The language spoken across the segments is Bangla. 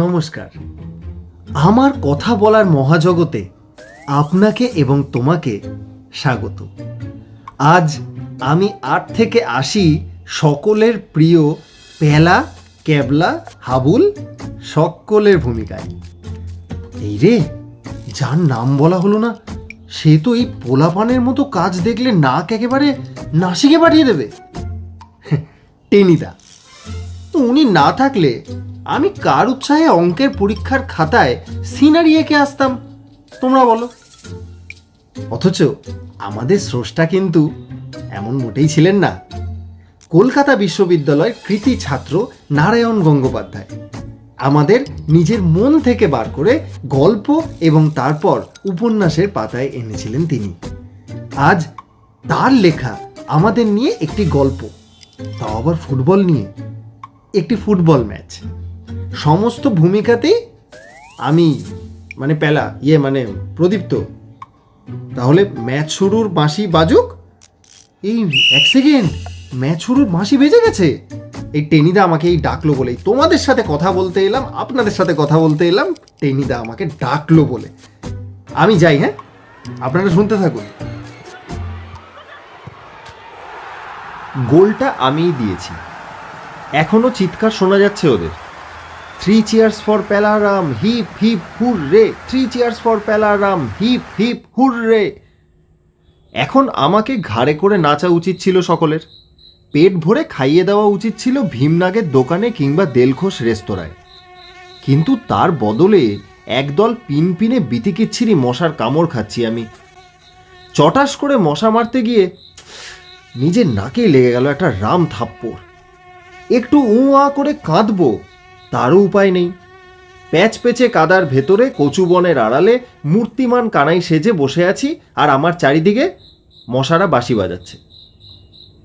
নমস্কার। আমার কথা বলার মহাজগতে আপনাকে এবং তোমাকে স্বাগত। আজ আমি আট থেকে আসি সকলের প্রিয় পেলা ক্যাবলা হাবুল সকলের ভূমিকায়। এই রে, যার নাম বলা হলো না, সে তো এই পোলাপানের মতো কাজ দেখলে নাক একেবারে নাসিকে পাঠিয়ে দেবে। টেনিদা, উনি না থাকলে আমি কার উৎসাহে অঙ্কের পরীক্ষার খাতায় সিনারি এঁকে আসতাম? তোমরা বলো। অথচ আমাদের স্রষ্টা কিন্তু এমন মোটেই ছিলেন না। কলকাতা বিশ্ববিদ্যালয়ের কৃতি ছাত্র নারায়ণ গঙ্গোপাধ্যায়। আমাদের নিজের মন থেকে বার করে গল্প এবং তারপর উপন্যাসের পাতায় এনেছিলেন তিনি। আজ তার লেখা আমাদের নিয়ে একটি গল্প, তাও আবার ফুটবল নিয়ে। একটি ফুটবল ম্যাচ। সমস্ত ভূমিকাতেই আমি মানে পেলা ইয়ে মানে প্রদীপ্ত। তাহলে ম্যাচ শুরুর বাঁশি বাজুক। এই এক সেকেন্ড, ম্যাচ শুরুর বাঁশি বেজে গেছে? এই টেনিদা আমাকে এই ডাকলো বলেই। তোমাদের সাথে কথা বলতে এলাম, আপনাদের সাথে কথা বলতে এলাম, টেনিদা আমাকে ডাকলো বলে। আমি যাই হ্যাঁ? আপনারা শুনতে থাকুন। গোলটা আমিই দিয়েছি। এখনও চিৎকার শোনা যাচ্ছে ওদের। Three cheers for Palaram hip hip hurray three cheers for Palaram hip hip hurray এখন আমাকে ঘাড়ে করে নাচা উচিত ছিল সকলের। পেট ভরে খাইয়ে দেওয়া উচিত ছিল ভীমনাগের দোকানে কিংবা দেলখোস রেস্তোরাঁয়। কিন্তু তার বদলে একদল পিনপিনে বিতিকিচ্ছিরি মশার কামড় খাচ্ছি আমি। চটাস করে মশা মারতে গিয়ে নিজের নাকেই লেগে গেল একটা রাম থাপ্পড়। একটু উঁ আ করে কাঁদবো তারও উপায় নেই। প্যাচ পেচে কাদার ভেতরে কচু বনের আড়ালে মূর্তিমান কানাই সেজে বসে আছি আর আমার চারিদিকে মশারা বাঁশি বাজাচ্ছে।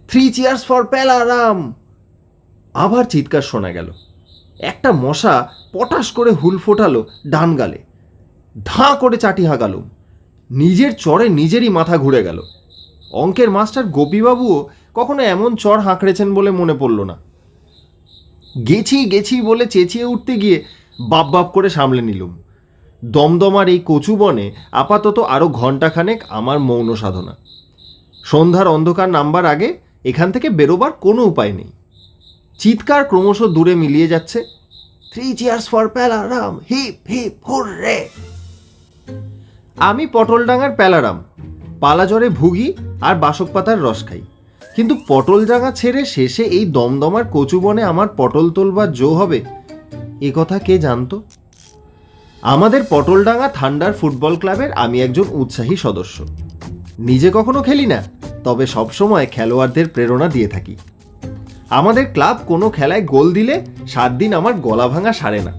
থ্রি চেয়ার্স ফর প্যালারাম আবার চিৎকার শোনা গেল। একটা মশা পটাশ করে হুল ফোটালো ডান গালে। ধাঁ করে চাটি হাগালুম নিজের চড়ে নিজেরই মাথা ঘুরে গেল। অঙ্কের মাস্টার গোপীবাবুও কখনো এমন চর হাঁকড়েছেন বলে মনে পড়ল না। গেছি গেছি বলে চেঁচিয়ে উঠতে গিয়ে বাপ বাপ করে সামলে নিলুম। দমদমার এই কচু বনে আপাতত আরও ঘণ্টাখানেক আমার মৌন সাধনা। সন্ধ্যার অন্ধকার নামবার আগে এখান থেকে বেরোবার কোনো উপায় নেই। চিৎকার ক্রমশ দূরে মিলিয়ে যাচ্ছে three cheers for Palaram hip hip hurray আমি পটলডাঙ্গার প্যালারাম, পালাজরে ভুগি আর বাসক পাতার রস খাই। কিন্তু পটলডাঙ্গা ছেড়ে শেষে এই দমদমার কচুবনে আমার পটল তোলবার জো হবে? এ কথা কে জানতো? আমাদের পটলডাঙ্গা থান্ডার ফুটবল ক্লাবের আমি একজন উৎসাহী সদস্য। নিজে কখনো খেলি না, তবে সবসময় খেলোয়াড়দের প্রেরণা দিয়ে থাকি। আমাদের ক্লাব কোনো খেলায় গোল দিলে সাত দিন আমার গলা ভাঙা সারে না।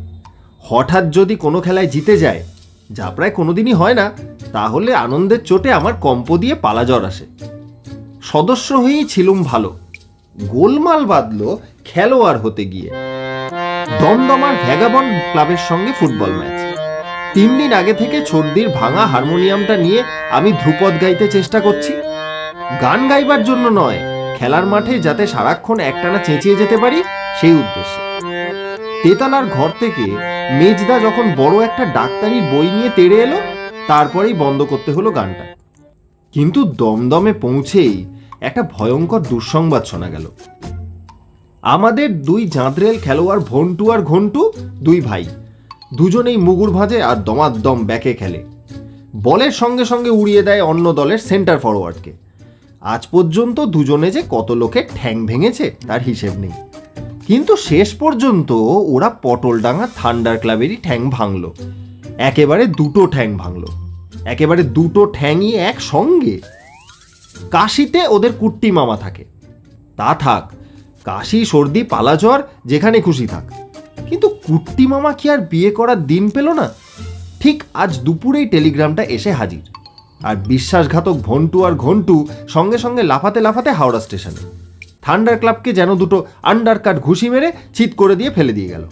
হঠাৎ যদি কোনো খেলায় জিতে যায়, যা প্রায় কোনোদিনই হয় না, তাহলে আনন্দের চোটে আমার কম্প দিয়ে পালা জ্বর আসে। সদস্য হয়েই ছিলুম ভালো। গোলমাল বাঁধলো খেলোয়াড় হতে গিয়ে। দমদমার ভ্যাগাবন ক্লাবের সঙ্গে ফুটবল ম্যাচ। তিন দিন আগে থেকে ছর্দির ভাঙা হারমোনিয়ামটা নিয়ে আমি ধ্রুপদ গাইতে চেষ্টা করছি। গান গাইবার জন্য নয়, খেলার মাঠে যাতে সারাক্ষণ একটানা চেঁচিয়ে যেতে পারি, সেই উদ্দেশ্যে। তেতালার ঘর থেকে মেজদা যখন বড় একটা ডাক্তারি বই নিয়ে তেড়ে এলো, তারপরেই বন্ধ করতে হলো গানটা। কিন্তু দমদমে পৌঁছেই একটা ভয়ঙ্কর দুঃসংবাদ শোনা গেল। আমাদের দুই জাঁদরেল খেলোয়াড় ভন্টু আর ঘন্টু, দুই ভাই, দুজনেই মুগুর ভাজে আর দমাদ্দম ব্যাকে খেলে। বলের সঙ্গে সঙ্গে উড়িয়ে দেয় অন্য দলের সেন্টার ফরওয়ার্ডকে আজ পর্যন্ত দুজনে যে কত লোকের ঠ্যাং ভেঙেছে, তার হিসেব নেই। কিন্তু শেষ পর্যন্ত ওরা পটলডাঙ্গা থান্ডার ক্লাবেরই ঠ্যাং ভাঙল। একেবারে দুটো ঠ্যাং ভাঙলো। একেবারে দুটো ঠ্যাংই একসঙ্গে। কাশিতে ওদের কুট্টি মামা থাকে। তা থাক, কাশি, সর্দি পালাজ্বর যেখানে খুশি থাক। কিন্তু কুট্টি মামা কি আর বিয়ে করার দিন পেল না? ঠিক আজ দুপুরেই টেলিগ্রামটা এসে হাজির। আর বিশ্বাসঘাতক ভন্টু আর ঘন্টু সঙ্গে সঙ্গে লাফাতে লাফাতে হাওড়া স্টেশনে। থান্ডার ক্লাবকে যেন দুটো আন্ডার কাট ঘুষি মেরে চিৎ করে দিয়ে ফেলে দিয়ে গেল।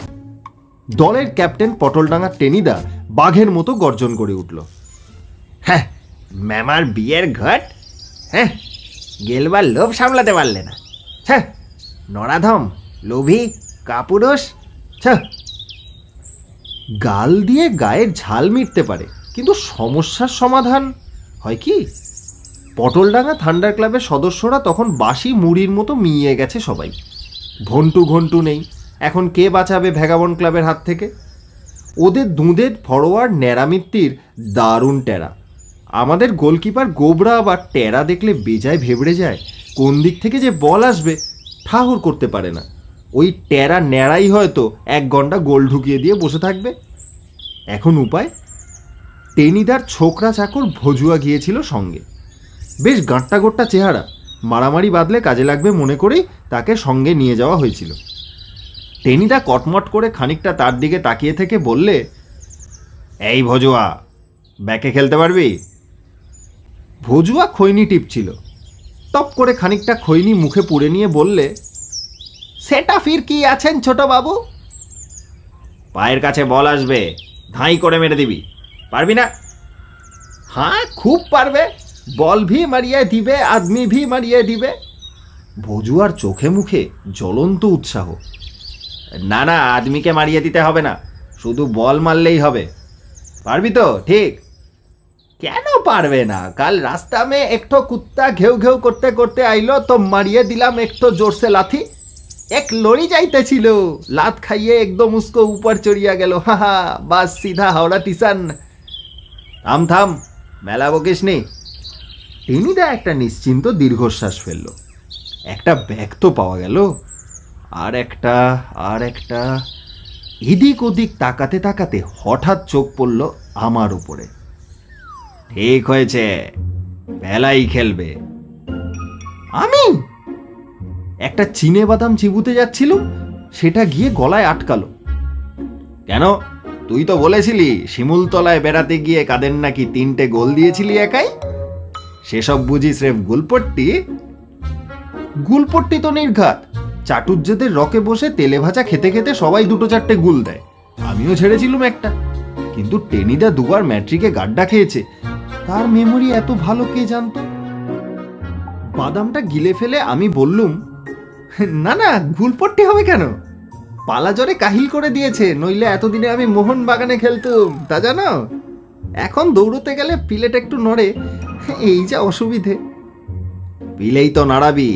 দলের ক্যাপ্টেন পটলডাঙ্গার টেনিদা বাঘের মতো গর্জন করে উঠল। হ্যাঁ ম্যামার বিয়ের ঘট হ্যাঁ গেলবার লোভ সামলাতে পারলে না। হ্যাঁ নরাধম, লোভী, কাপুরুষ ছ্যাঃ গাল দিয়ে গায়ের ঝাল মিটতে পারে, কিন্তু সমস্যার সমাধান হয় কি? পটলডাঙ্গা থান্ডার ক্লাবের সদস্যরা তখন বাসি মুড়ির মতো মিইয়ে গেছে সবাই। ঘন্টু ঘন্টু নেই, এখন কে বাঁচাবে ভ্যাগাবন ক্লাবের হাত থেকে? ওদের দুঁদের ফরোয়ার্ড ন্যাড়ামিত্তির দারুণ টেরা। আমাদের গোলকিপার গোবরা বা টেরা দেখলে বেজায় ভেবড়ে যায়। কোন দিক থেকে যে বল আসবে, ঠাহুর করতে পারে না। ওই টেরা ন্যাড়াই হয়তো এক ঘণ্টা গোল ঢুকিয়ে দিয়ে বসে থাকবে। এখন উপায়? টেনিদার ছোকরা চাকর ভজুয়া গিয়েছিল সঙ্গে। বেশ গাঁট্টা গোট্টা চেহারা। মারামারি বাদলে কাজে লাগবে মনে করেই তাকে সঙ্গে নিয়ে যাওয়া হয়েছিল। টেনিদা কটমট করে খানিকটা তার দিকে তাকিয়ে থেকে বললে, এই ভজুয়া, ব্যাকে খেলতে পারবি? ভজুয়া খৈনি টিপছিল টপ করে খানিকটা খৈনি মুখে পুড়ে নিয়ে বললে সেটা ফির কি আছেন ছোট বাবু পায়ের কাছে বল আসবে ধাই করে মেরে দিবি। পারবি না? হ্যাঁ খুব পারবে। বল ভি মারিয়ে দিবে আদমি ভি মারিয়ে দিবে। ভজুয়ার চোখে মুখে জ্বলন্ত উৎসাহ। না না আদমিকে মারিয়ে দিতে হবে না। শুধু বল মারলেই হবে। পারবি তো? ঠিক। কেন পারবে না? কাল রাস্তা মে একটো কুত্তা ঘেউ ঘেউ করতে করতে আইলো, তো মারিয়ে দিলাম একটু জোরসে লাথি। এক লড়ি যাইতেছিল লাত খাইয়ে একদম উস্কো উপর চড়িয়া গেল। হা হা, বাস সিধা হাওড়া টিসান থাম থাম, মেলা বকিস নি। টেনিদা একটা নিশ্চিন্ত দীর্ঘশ্বাস ফেলল। একটা ব্যাগ তো পাওয়া গেল। আর একটা আর একটা। এদিক ওদিক তাকাতে তাকাতে হঠাৎ চোখ পড়ল আমার উপরে। ঠিক হয়েছে। বেলাই খেলবে। আমি? একটা চিনে বাদাম চিবুতে যাচ্ছিল, সেটা গিয়ে গলায় আটকালো। কেন? তুই তো বলেছিলি, শিমুলতলায় বেড়াতে গিয়ে কাদের নাকি তিনটে গোল দিয়েছিলি একাই? সেসব বুঝি স্রেফ গুলপট্টি। গুলপট্টি তো নির্ঘাত। চাটুর্যদের রকে বসে তেলে ভাজা খেতে খেতে সবাই দুটো চারটে গুল দেয়। আমিও ছেড়েছিলুম একটা। কিন্তু টেনিদা দুবার ম্যাট্রিকে গাড্ডা খেয়েছে। তার মেমোরি এত ভালো কে জানতো? বাদামটা গিলে ফেলে আমি বললুম, না না গুলপট্টি হবে কেন? পালা জ্বরে কাহিল করে দিয়েছে, নইলে এতদিনে আমি মোহন বাগানে খেলতুম, তা জানো? এখন দৌড়তে গেলে পিলেট একটু নড়ে, এই যা অসুবিধে। পিলেই তো নাড়াবি,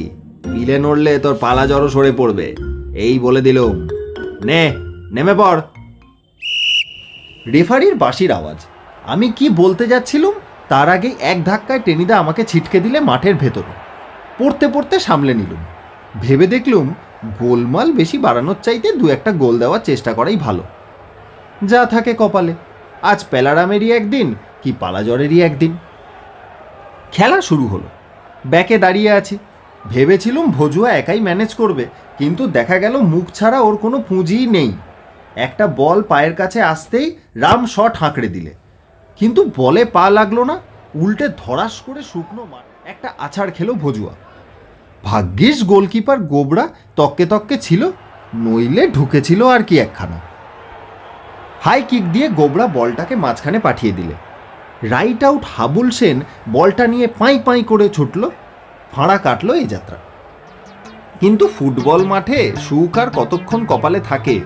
পিলে নড়লে তোর পালা জড়ো সরে পড়বে, এই বলে দিলুম। নে, নেমে পড়। রেফারির বাঁশির আওয়াজ, আমি কি বলতে যাচ্ছিলুম? তার আগেই এক ধাক্কায় টেনিদা আমাকে ছিটকে দিলে মাঠের ভেতরে। পড়তে পড়তে সামলে নিলুম। ভেবে দেখলুম গোলমাল বেশি বাড়ানোর চাইতে দু একটা গোল দেওয়ার চেষ্টা করাই ভালো। যা থাকে কপালে। আজ পেলারামেরই একদিন কি পালাজরেরই একদিন। খেলা শুরু হলো। ব্যাকে দাঁড়িয়ে আছি। ভেবেছিলুম ভজুয়া একাই ম্যানেজ করবে, কিন্তু দেখা গেল মুখ ছাড়া ওর কোনো পুঁজিই নেই। একটা বল পায়ের কাছে আসতেই রাম শট হাঁকড়ে দিলে। কিন্তু বলে পা লাগল না, উল্টে ধরাস করে শুকনো মাঠ। একটা আছাড় খেলো ভজুয়া। ভাগ্যিস গোলকিপার গোবরা তককে তককে ছিল, নইলে ঢুকেছিল আর কি একখানা। হাই কিক দিয়ে গোবরা বলটাকে মাঝখানে পাঠিয়ে দিলে। রাইট আউট হাবুল সেন বলটা নিয়ে পাঁই পাঁই করে ছুটল, ফাঁড়া কাটলো এই যাত্রা। কিন্তু ফুটবল মাঠে সুখ আর কতক্ষণ কপালে থাকে,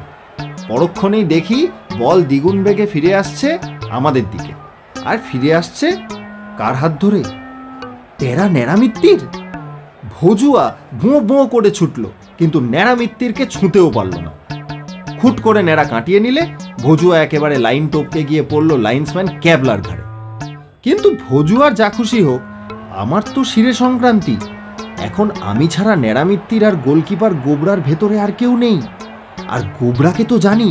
পরক্ষণেই দেখি বল দ্বিগুণ বেগে ফিরে আসছে আমাদের দিকে। আর ফিরে আসছে কার হাত ধরে? টেরা ন্যাড়ামিত্তির? ভজুয়া বোঁ বোঁ করে ছুটল, কিন্তু ন্যাড়ামিত্তিরকে ছুঁতেও পারল না। খুট করে ন্যাড়া কাটিয়ে নিলে ভজুয়া একেবারে লাইন টপকে গিয়ে পড়ল লাইন্সম্যান ক্যাবলার ঘাড়ে। কিন্তু ভজুয়ার যা খুশি হোক, আমার তো শিরে সংক্রান্তি। এখন আমি ছাড়া ন্যাড়ামিত্তির আর গোলকিপার গোবরার ভেতরে আর কেউ নেই। আর গোবরাকে তো জানি,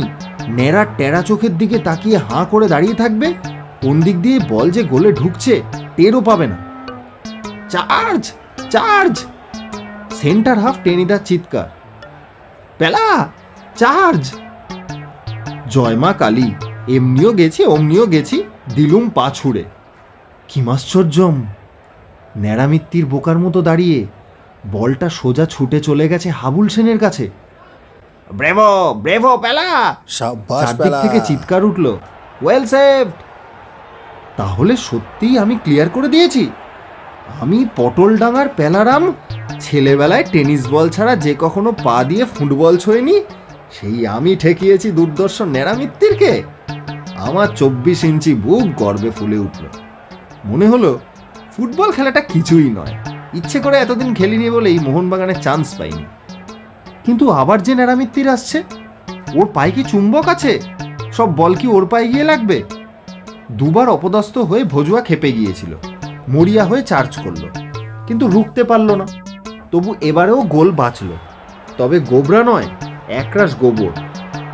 ন্যাড়া টেরা চোখের দিকে তাকিয়ে হাঁ করে দাঁড়িয়ে থাকবে কোন দিক দিয়ে বল যে গোলে ঢুকছে টেরও পাবে না। Charge charge! সেন্টার হাফ টেনিদার চিৎকার। পেলা চার্জ! জয় মা কালী এমনিও গেছি অমনিও গেছি দিলুম পা ছুড়ে। কিমাশ্চর্যম ন্যাড়ামিত্তির বোকার মতো দাঁড়িয়ে বলটা সোজা ছুটে চলে গেছে হাবুল সেনের কাছে। ব্রেভো ব্রেভো পেলা! চারদিক থেকে চিৎকার উঠল। Well saved! তাহলে সত্যিই আমি ক্লিয়ার করে দিয়েছি। আমি পটল ডাঙার পেলারাম, ছেলেবেলায় টেনিস বল ছাড়া যে কখনো পা দিয়ে ফুটবল ছোঁয়নি, সেই আমি ঠেকিয়েছি দুর্দর্শন ন্যাড়ামিত্তিরকে আমার চব্বিশ ইঞ্চি বুক গর্বে ফুলে উঠল। মনে হলো, ফুটবল খেলাটা কিছুই নয়। ইচ্ছে করে এতদিন খেলিনি বলেই মোহনবাগানে চান্স পাইনি। কিন্তু আবার যে ন্যাড়ামিত্তির আসছে, ওর পায়ে কি চুম্বক আছে? সব বল কি ওর পায়ে গিয়ে লাগবে? দুবার অপদস্থ হয়ে ভজুয়া খেপে গিয়েছিল। মরিয়া হয়ে চার্জ করল। কিন্তু রুখতে পারল না। তবু এবারেও গোল বাঁচল। তবে গোবরা নয়, একরাশ গোবর।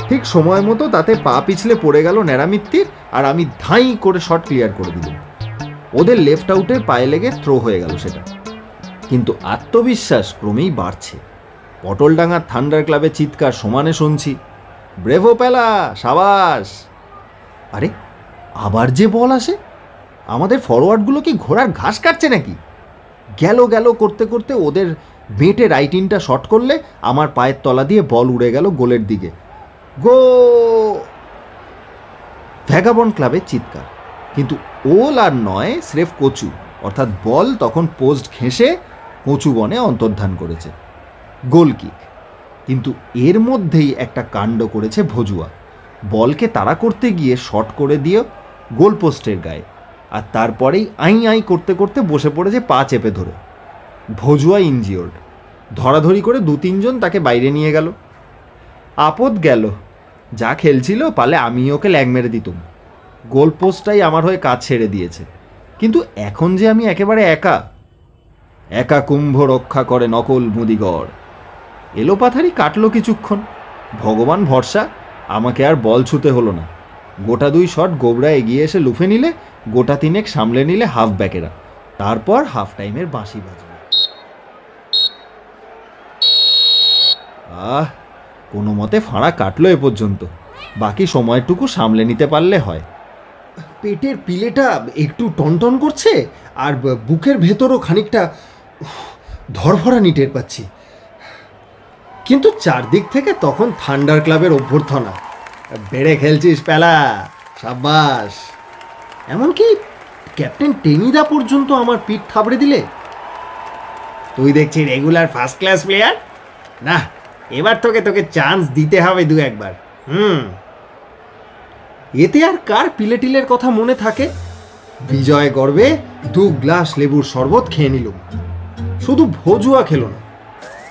ঠিক সময় মতো তাতে পা পিছলে পড়ে গেল ন্যাড়ামিত্তির আর আমি ধাই করে শট ক্লিয়ার করে দিলাম। ওদের লেফট আউটে পায়ে লেগে থ্রো হয়ে গেল সেটা। কিন্তু আত্মবিশ্বাস ক্রমেই বাড়ছে। পটলডাঙ্গার থান্ডার ক্লাবে চিৎকার সমানে শুনছি। ব্রেভো পেলা, সাবাস! আরে আবার যে বল আসে? আমাদের ফরওয়ার্ডগুলো কি ঘোড়ার ঘাস কাটছে নাকি? গেল গেল করতে করতে ওদের বেঁটে রাইটিনটা শট করলে আমার পায়ের তলা দিয়ে বল উড়ে গেল গোলের দিকে। গো! ভ্যাগাবন ক্লাবের চিৎকার। কিন্তু ওল আর নয়, স্রেফ কচু। অর্থাৎ বল তখন পোস্ট ঘেঁষে কচু বনে অন্তর্ধান করেছে। গোল কিক কিন্তু এর মধ্যেই একটা কাণ্ড করেছে ভজুয়া। বলকে তাড়া করতে গিয়ে শট করে দিয়ে গোল পোস্টের গায়ে। আর তারপরেই আই আই করতে করতে বসে পড়েছে পা চেপে ধরে। ভজুয়া ইনজিওর্ড ধরাধরি করে দু তিনজন তাকে বাইরে নিয়ে গেল। আপদ গেল। যা খেলছিল পালে আমি ওকে ল্যাগ মেরে দিতুম। গোলপোস্টটাই আমার হয়ে কাজ ছেড়ে দিয়েছে। কিন্তু এখন যে আমি একেবারে একা। একা কুম্ভ রক্ষা করে নকল মুদিগড়। এলোপাথারি কাটলো কিছুক্ষণ। ভগবান ভরসা, আমাকে আর বল ছুতে হলো না। গোটা দুই শট গোবরা এগিয়ে এসে লুফে নিলে গোটা তিনেক সামলে নিলে হাফ ব্যাকেরা তারপর হাফ টাইমের বাঁশি বাজবে আহ কোনো মতে ফাঁড়া কাটলো এ পর্যন্ত। বাকি সময়টুকু সামলে নিতে পারলে হয়। পেটের পিলেটা একটু টনটন করছে আর বুকের ভেতরও খানিকটা উফ, ধরফরানি টের পাচ্ছি। কিন্তু চারদিক থেকে তখন থান্ডার ক্লাবের অভ্যর্থনা। বেড়ে খেলছিস, পেলা। সাব্বাস। এমনকি ক্যাপ্টেন টেনিদা পর্যন্ত আমার পিঠ থাবড়ে দিলে। তুই দেখছি রেগুলার ফার্স্ট ক্লাস প্লেয়ার না, এবার তোকে তোকে চান্স দিতে হবে দু একবার। হুম। এতে আর কার পিলেটিলের কথা মনে থাকে? বিজয় গর্বে দু গ্লাস লেবুর শরবত খেয়ে নিল। শুধু ভজুয়া খেলো না,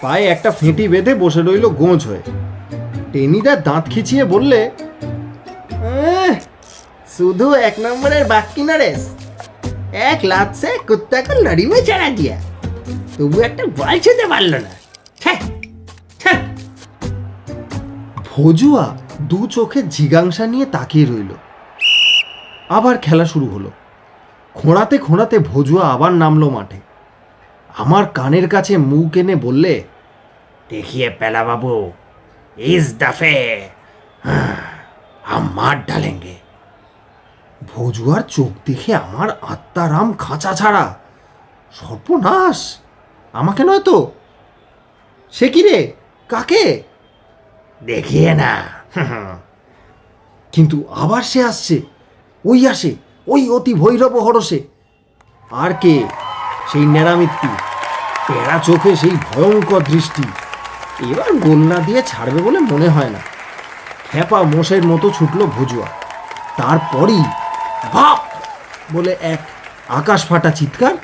পায়ে একটা ফেঁটি বেঁধে বসে রইল গোঁজ হয়ে। টেনিদা দাঁত খিচিয়ে বললে "আহ, শুধু এক নম্বরের বাক্কি না রেস এক লাচ্ছে কুত্তাকে লড়িমে চারা দিয়া। তবু একটা বল ছুতে পারল না। ভজুয়া দু চোখে জিগাংসা নিয়ে তাকিয়ে রইল। আবার খেলা শুরু হলো। খোঁড়াতে খোঁড়াতে ভজুয়া আবার নামলো মাঠে। আমার কানের কাছে মুখ এনে বললে দেখিয়ে পেলা বাবু ইস দফে हम मार डालेंगे ভজুয়ার চোখ দেখে আমার আত্মারাম খাঁচা ছাড়া সর্বনাশ আমাকে নয় তো সে কি রে কাকে দেখিয়ে না কিন্তু আবার সে আসছে ওই আসে ওই অতি ভৈরব হরসে আর কে সেই ন্যাড়ামিত্তি পেড়া চোখে সেই ভয়ঙ্কর দৃষ্টি এবার গোল না দিয়ে ছাড়বে বলে মনে হয় না। খেপা মোষের মতো ছুটলো ভুজুয়া। তারপরই বাপ বলে এক আকাশ ফাটা চিৎকার,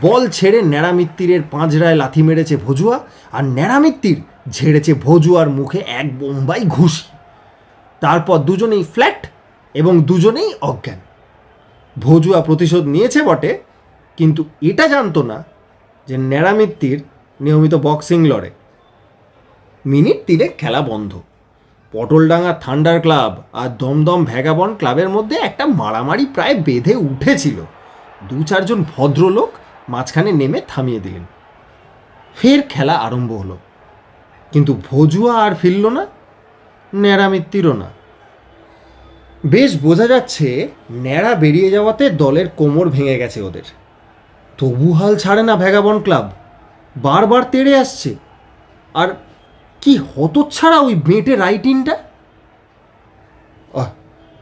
বল ছেড়ে ন্যাড়ামিত্তিরের পাঁজরায় লাথি মেরেছে ভজুয়া আর ন্যাড়ামিত্তির ঝেড়েছে ভজুয়ার মুখে এক বোম্বাই ঘুষি। তারপর দুজনেই ফ্ল্যাট এবং দুজনেই অজ্ঞান। ভজুয়া প্রতিশোধ নিয়েছে বটে, কিন্তু এটা জানতো না যে ন্যাড়ামিত্তির নিয়মিত বক্সিং লড়ে। মিনিট তিনেক খেলা বন্ধ। পটলডাঙ্গা থান্ডার ক্লাব আর দমদম ভ্যাগাবন ক্লাবের মধ্যে একটা মারামারি প্রায় বেঁধে উঠেছিল। দু চারজন ভদ্রলোক মাঝখানে নেমে থামিয়ে দিলেন। ফের খেলা আরম্ভ হলো। কিন্তু ভজুয়া আর ফিরল না ন্যাড়ামিত্তিরও না। বেশ বোঝা যাচ্ছে ন্যাড়া বেরিয়ে যাওয়াতে দলের কোমর ভেঙে গেছে ওদের। তবু হাল ছাড়ে না ভ্যাগাবন ক্লাব। বারবার তেড়ে আসছে। আর কি হতচ্ছাড়া ওই বেঁটে রাইটিনটা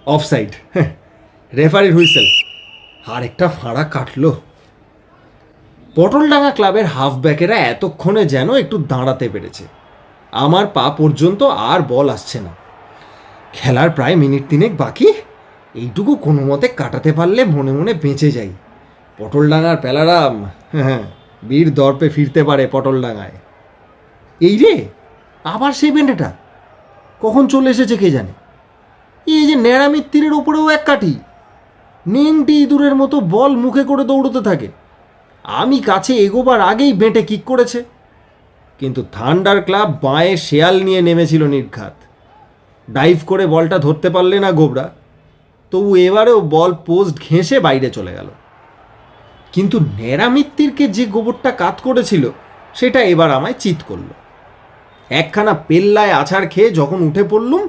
অফ সাইড রেফারির হুইসেল। আর একটা ফাঁড়া কাটলো। পটলডাঙ্গা ক্লাবের হাফ ব্যাকেরা এতক্ষণে যেন একটু দাঁড়াতে পেরেছে। আমার পা পর্যন্ত আর বল আসছে না। খেলার প্রায় মিনিট তিনেক বাকি। এইটুকু কোনো মতে কাটাতে পারলে মনে মনে বেঁচে যাই। পটলডাঙ্গার প্যালারাম হ্যাঁ বীর দর্পে ফিরতে পারে পটলডাঙ্গায়। এই রে আবার সেই বেন্ডেটা কখন চলে এসেছে কে জানে? এই যে ন্যাড়ামির তীরের ওপরেও এক কাঠি। নেংটি ইঁদুরের মতো বল মুখে করে দৌড়তে থাকে। আমি কাছে এগোবার আগেই বেঁটে কিক করেছে। কিন্তু থান্ডার ক্লাব বাঁয়ে শেয়াল নিয়ে নেমেছিল নির্ঘাত। ডাইভ করে বলটা ধরতে পারলে না গোবরা। তবু এবারেও বল পোস্ট ঘেঁষে বাইরে চলে গেল। কিন্তু ন্যাড়া মিত্তিরকে যে গোবরটা কাত করেছিল, সেটা এবার আমায় চিত করল। একখানা পেল্লায় আছাড় খেয়ে যখন উঠে পড়লুম,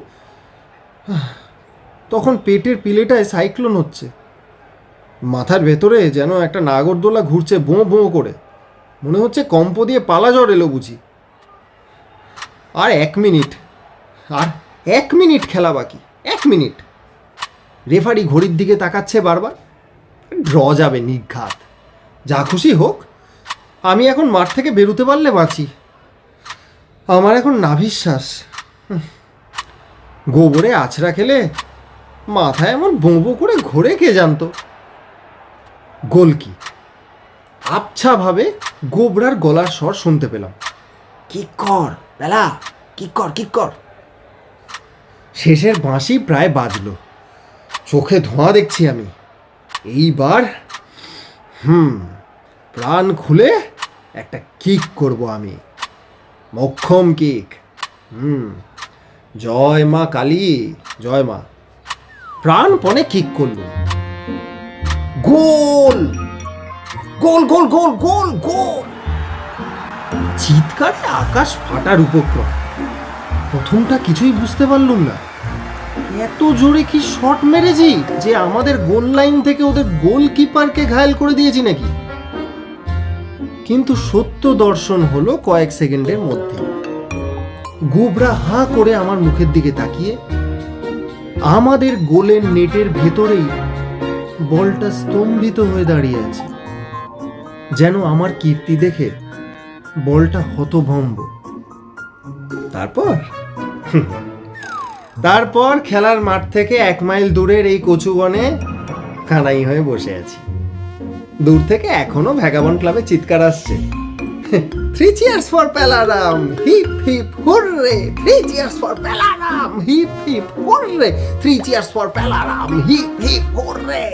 তখন পেটের পিলেটায় সাইক্লোন হচ্ছে। মাথার ভেতরে যেন একটা নাগরদোলা ঘুরছে বোঁ বোঁ করে। মনে হচ্ছে কম্প দিয়ে পালা জ্বর এলো বুঝি। আর এক মিনিট, আর এক মিনিট খেলা বাকি, এক মিনিট। রেফারি ঘড়ির দিকে তাকাচ্ছে বারবার। ড্র যাবে নিঘাত যা খুশি হোক, আমি এখন মাঠ থেকে বেরোতে পারলে বাঁচি। আমার এখন নাভিশ্বাস। গোবরে আছড়া খেলে মাথায় এমন বোঁবো করে ঘোরে কে জানতো? গোলকি আবছাভাবে গোবরার গলার স্বর শুনতে পেলাম। কিক কর বেলা কি কর কি কর? শেষের বাঁশি প্রায় বাজলো। চোখে ধোঁয়া দেখছি আমি। এইবার হুম প্রাণ খুলে একটা কিক করব আমি। মক্ষম কিক হুম। জয় মা কালী, জয় মা। প্রাণপণে কিক করল গোল! গোল গোল গোল গোল গোল! চিৎকারে আকাশ ফাটার উপক্রম। প্রথমটা কিছুই বুঝতে পারলুম না। এত জোরে কি শট মেরেছি যে আমাদের গোল লাইন থেকে ওদের গোলকিপারকে ঘায়াল করে দিয়েছি নাকি? কিন্তু সত্য দর্শন হলো কয়েক সেকেন্ডের মধ্যে। গোবরা হাঁ করে আমার মুখের দিকে তাকিয়ে, আমাদের গোলের নেটের ভেতরেই বলটা স্তম্ভিত হয়ে দাঁড়িয়ে আছে। যেন আমার কীর্তি দেখে বলটা হতভম্ব। তারপর? তারপর খেলার মাঠ থেকে এক মাইল দূরের এই কচুবনে কানাই হয়ে বসে আছি। দূর থেকে এখনও ভ্যাগাবন ক্লাবে চিৎকার আসছে। Three cheers for Palaram hip hip hurray three cheers for Palaram hip hip hurray three cheers for Palaram hip hip hurray